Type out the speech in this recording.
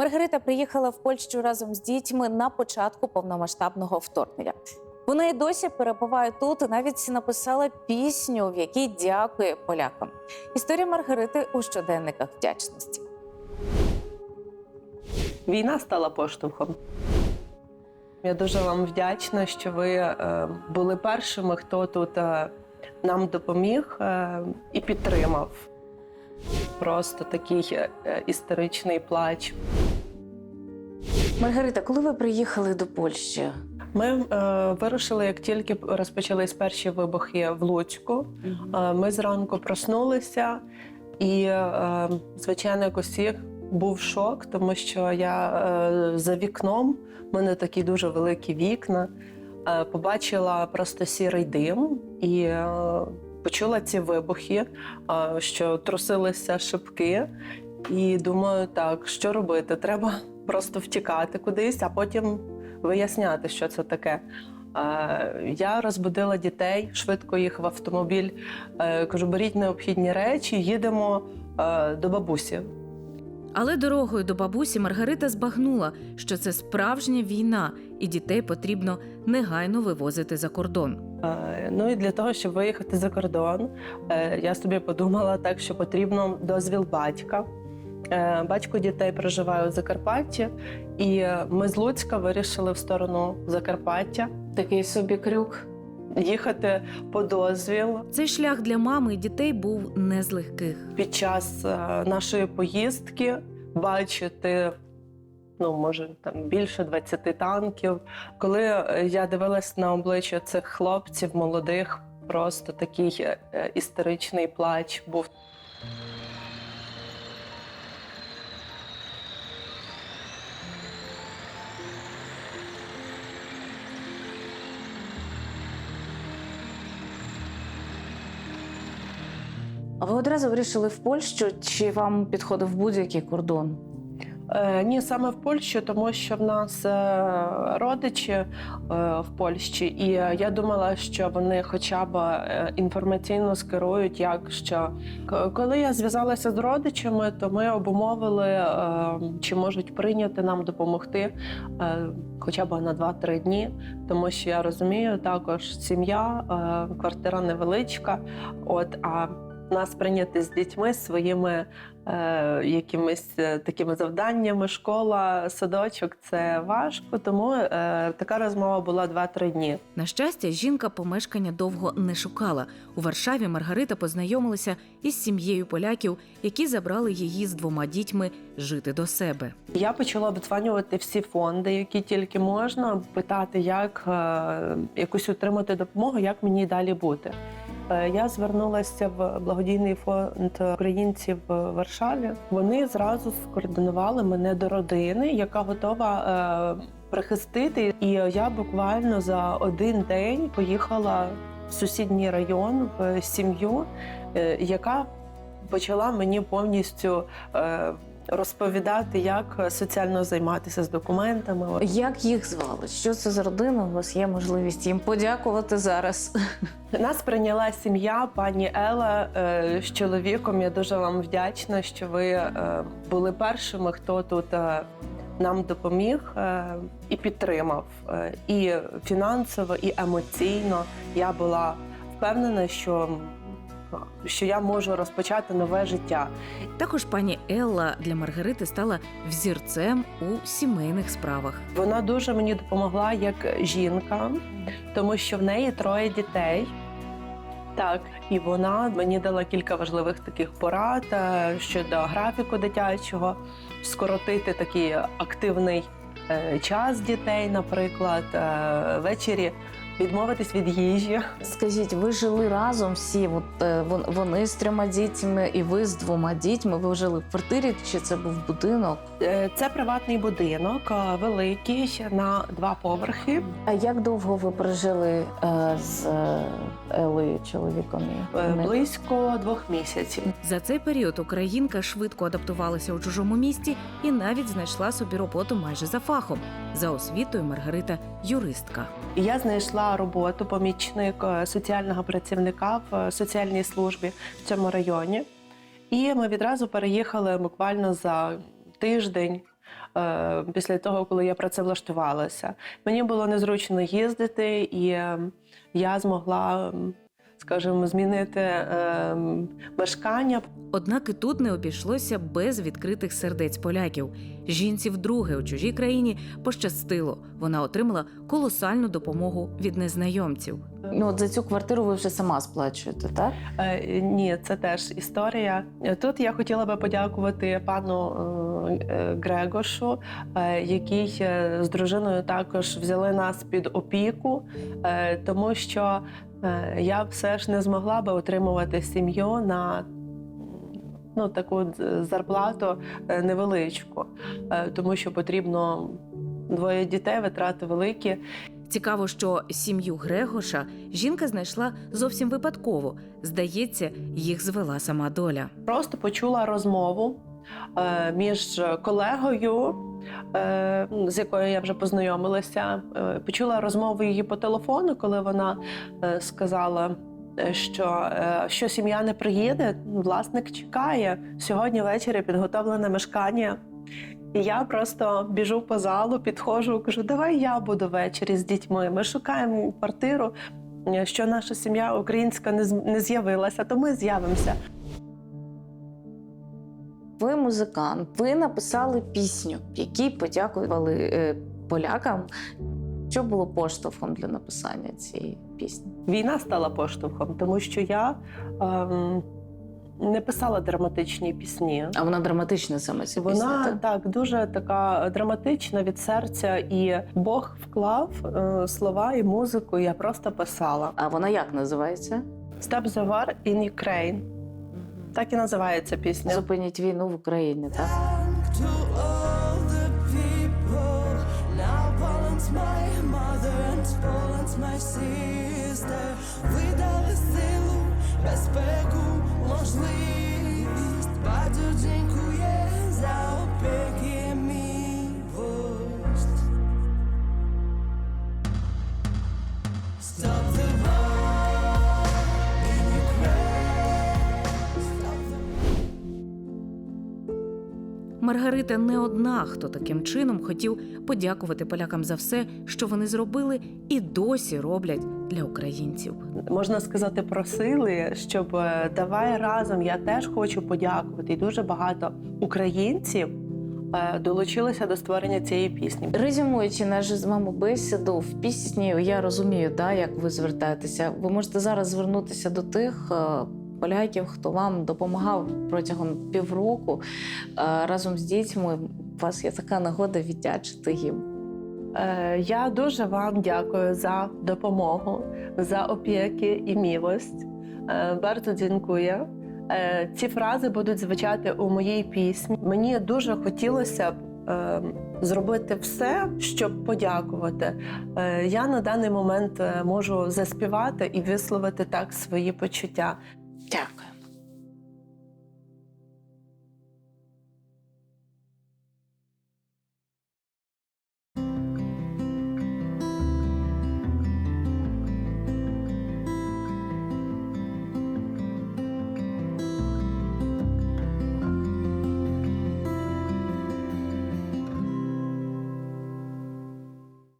Маргарита приїхала в Польщу разом з дітьми на початку повномасштабного вторгнення. Вона і досі перебуває тут навіть написала пісню, в якій дякує полякам. Історія Маргарити у щоденниках вдячності. Війна стала поштовхом. Я дуже вам вдячна, що ви е, були першими, хто тут е, нам допоміг е, і підтримав. Просто такий історичний плач. Маргарита, коли ви приїхали до Польщі? Ми е, вирушили, як тільки розпочались перші вибухи в Луцьку. Е, Ми зранку проснулися, і, е, звичайно, як усіх був шок, тому що я е, за вікном, в мене такі дуже великі вікна, е, побачила просто сірий дим і е, почула ці вибухи, е, що трусилися шибки. І думаю, так, що робити? Треба просто втікати кудись, а потім виясняти, що це таке. Я розбудила дітей, швидко їх в автомобіль. Е, Кажу, беріть необхідні речі, їдемо е, до бабусі. Але дорогою до бабусі Маргарита збагнула, що це справжня війна, і дітей потрібно негайно вивозити за кордон. Е, Ну і для того, щоб виїхати за кордон, я собі подумала так, що потрібно дозвіл батька. Е, Батько дітей проживає у Закарпатті, і ми з Луцька вирішили в сторону Закарпаття Такий собі крюк. їхати по дозвіл. Цей шлях для мами і дітей був не з легких. під час е, нашої поїздки бачити. Ну, може, там більше 20 танків. Коли е, я дивилась на обличчя цих хлопців молодих, просто такий історичний плач був. А ви одразу вирішили в Польщу, чи вам підходив будь-який кордон? Е, ні, саме в Польщу, тому що в нас е, родичі е, в Польщі, і я думала, що вони хоча б інформаційно скерують, як що коли я зв'язалася з родичами, то ми обумовили, чи можуть прийняти нам допомогти хоча б на 2-3 дні, тому що я розумію, також сім'я, квартира невеличка. От а нас прийняти з дітьми своїми е, якимись е, такими завданнями, школа, садочок це важко. Тому е, така розмова була 2-3 дні. На щастя, жінка помешкання довго не шукала. У Варшаві Маргарита познайомилася із сім'єю поляків, які забрали її з двома дітьми жити до себе. Я почала обдзванювати всі фонди, які тільки можна, питати, як е, якусь отримати допомогу, як мені далі бути. Е, Я звернулася в благодійний фонд українців в Варшаві. Вони зразу скоординували мене до родини, яка готова е, прихистити. І я буквально за один день поїхала в сусідній район в сім'ю, е, яка почала мені повністю. Е, Розповідати, як соціально займатися з документами. Як їх звали? Що це за родина? У вас є можливість їм подякувати зараз. Нас прийняла сім'я, пані Ела е, з чоловіком. Я дуже вам вдячна, що ви е, були першими, хто тут е, нам допоміг е, і підтримав. Е, І фінансово, і емоційно. Я була впевнена, що, що я можу розпочати нове життя. Також пані Елла для Маргарити стала взірцем у сімейних справах. Вона дуже мені допомогла як жінка, тому що в неї троє дітей. Так, і вона мені дала кілька важливих таких порад е, щодо графіку дитячого, скоротити такий активний е, час дітей, наприклад, е, ввечері відмовитись від їжі. Скажіть, ви жили разом всі? От е, вон- вони з трьома дітьми, і ви з двома дітьми. Ви жили в квартирі, чи це був будинок? Е, Це приватний будинок, е, великий на два поверхи. А як довго ви прожили е, з е, Елею чоловіком? і е? Близько двох місяців. За цей період українка швидко адаптувалася у чужому місті і навіть знайшла собі роботу майже за фахом. За освітою Маргарита юристка. І Я знайшла роботу помічник е, соціального працівника в е, соціальній службі в цьому районі. І ми відразу переїхали буквально за тиждень е, після того, коли я працевлаштувалася. Мені було незручно їздити, і е, я змогла, м, скажімо, змінити е, мешкання. Однак і тут не обійшлося без відкритих сердець поляків. Жінці вдруге у чужій країні пощастило. Вона отримала колосальну допомогу від незнайомців. Ну, от за цю квартиру ви вже сама сплачуєте, так? Е, Ні, це теж історія. Тут я хотіла би подякувати пану е, Грегошу, е, який е, з дружиною також взяли нас під опіку, е, тому що е, я все ж не змогла би отримувати сім'ю на ну, таку зарплату е, невеличку, е, тому що потрібно двоє дітей, витрати великі. Цікаво, що сім'ю Грегоша жінка знайшла зовсім випадково. Здається, їх звела сама доля. Просто почула розмову між колегою, з якою я вже познайомилася. Е, почула розмову її по телефону, коли вона е, сказала. е, Що, е, що сім'я не приїде, власник чекає сьогодні ввечері підготовлене мешкання. І я просто біжу по залу, підходжу, кажу: давай я буду ввечері з дітьми. Ми шукаємо квартиру. е, Що наша сім'я українська не з'явилася, то ми з'явимося. Ви музикант, ви написали пісню, якій подякували е, полякам. Що було поштовхом для написання цієї пісні? Війна стала поштовхом, тому що я ем, не писала драматичні пісні. А вона драматична саме ця пісня. Вона так? так дуже така драматична від серця, і Бог вклав е, слова і музику. і Я просто писала. А вона як називається? Stop the war in Ukraine. Так і називається пісня. Зупиніть війну в Україні, так? to all the people. Now Poland's my mother Маргарита не одна, хто таким чином хотів подякувати полякам за все, що вони зробили і досі роблять для українців. Можна сказати, просили, щоб е, давай разом. Я теж хочу подякувати. І дуже багато українців е, долучилися до створення цієї пісні. Резюмуючи нашу з вами бесіду в пісні, я розумію, да, як ви звертаєтеся. Ви можете зараз звернутися до тих е, поляків, хто вам допомагав протягом півроку е, разом з дітьми. У вас є така нагода віддячити їм. Е, Я дуже вам дякую за допомогу, за опіки і милость. Е, dziękuję. Е, Ці фрази будуть звучати у моїй пісні. Мені дуже хотілося б зробити все, щоб подякувати. Я на даний момент можу заспівати і висловити так свої почуття. Дякую.